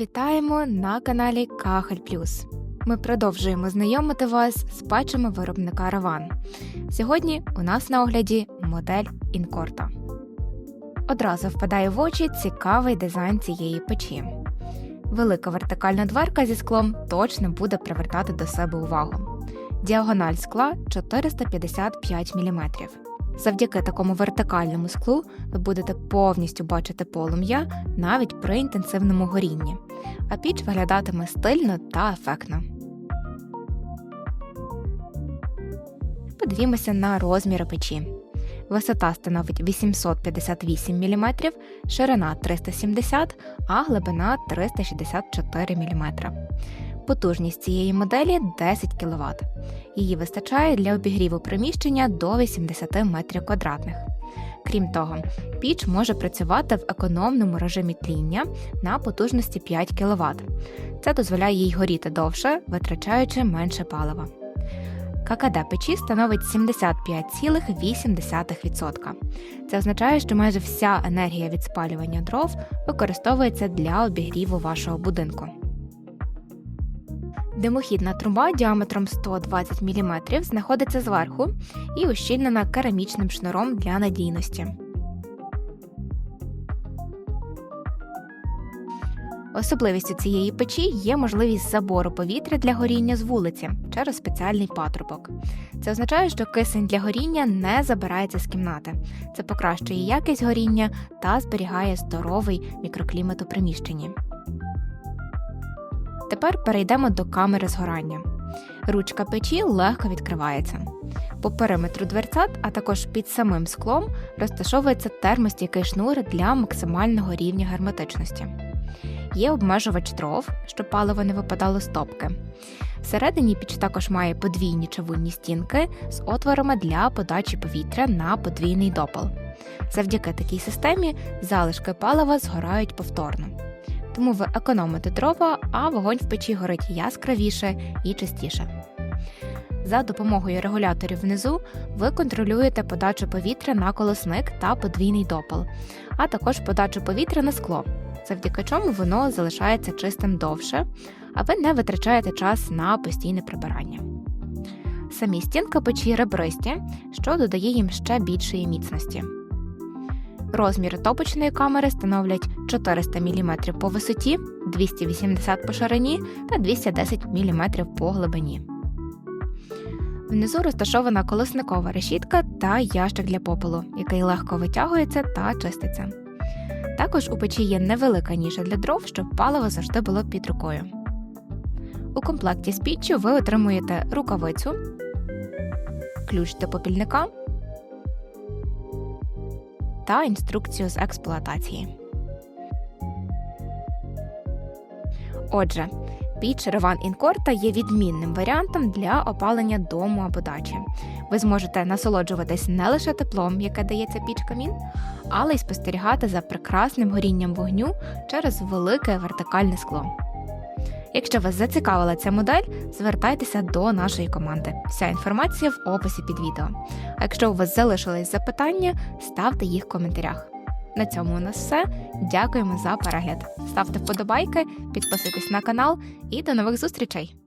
Вітаємо на каналі Кахель Плюс. Ми продовжуємо знайомити вас з печами виробника Раван. Сьогодні у нас на огляді модель Інкорта. Одразу впадає в очі цікавий дизайн цієї печі. Велика вертикальна дверка зі склом точно буде привертати до себе увагу. Діагональ скла 455 мм. Завдяки такому вертикальному склу ви будете повністю бачити полум'я навіть при інтенсивному горінні, а піч виглядатиме стильно та ефектно. Подивімося на розміри печі. Висота становить 858 мм, ширина 370 а глибина 364 мм. Потужність цієї моделі 10 кВт. Її вистачає для обігріву приміщення до 80 метрів квадратних. Крім того, піч може працювати в економному режимі тління на потужності 5 кВт. Це дозволяє їй горіти довше, витрачаючи менше палива. ККД печі становить 75,8%. Це означає, що майже вся енергія від спалювання дров використовується для обігріву вашого будинку. Димохідна труба діаметром 120 мм знаходиться зверху і ущільнена керамічним шнуром для надійності. Особливістю цієї печі є можливість забору повітря для горіння з вулиці через спеціальний патрубок. Це означає, що кисень для горіння не забирається з кімнати. Це покращує якість горіння та зберігає здоровий мікроклімат у приміщенні. Тепер перейдемо до камери згорання. Ручка печі легко відкривається. По периметру дверцят, а також під самим склом, розташовується термостійкий шнур для максимального рівня герметичності. Є обмежувач дров, щоб паливо не випадало з топки. Всередині піч також має подвійні чавунні стінки з отворами для подачі повітря на подвійний допал. Завдяки такій системі залишки палива згорають повторно тому ви економите дрова, а вогонь в печі горить яскравіше і частіше. За допомогою регуляторів внизу ви контролюєте подачу повітря на колосник та подвійний допал, а також подачу повітря на скло, завдяки чому воно залишається чистим довше, а ви не витрачаєте час на постійне прибирання. Самі стінки печі ребристі, що додає їм ще більшої міцності. Розміри топочної камери становлять 400 мм по висоті, 280 по ширині та 210 мм по глибині. Внизу розташована колосникова решітка та ящик для попелу, який легко витягується та чиститься. Також у печі є невелика ніша для дров, щоб паливо завжди було під рукою. У комплекті з піччю ви отримуєте рукавицю, ключ до попільника та інструкцію з експлуатації. Отже, піч Revan Інкорта є відмінним варіантом для опалення дому або дачі. Ви зможете насолоджуватись не лише теплом, яке дається піч камін, але й спостерігати за прекрасним горінням вогню через велике вертикальне скло. Якщо вас зацікавила ця модель, звертайтеся до нашої команди. Вся інформація в описі під відео. А якщо у вас залишились запитання, ставте їх в коментарях. На цьому у нас все. Дякуємо за перегляд. Ставте вподобайки, підписуйтесь на канал і до нових зустрічей!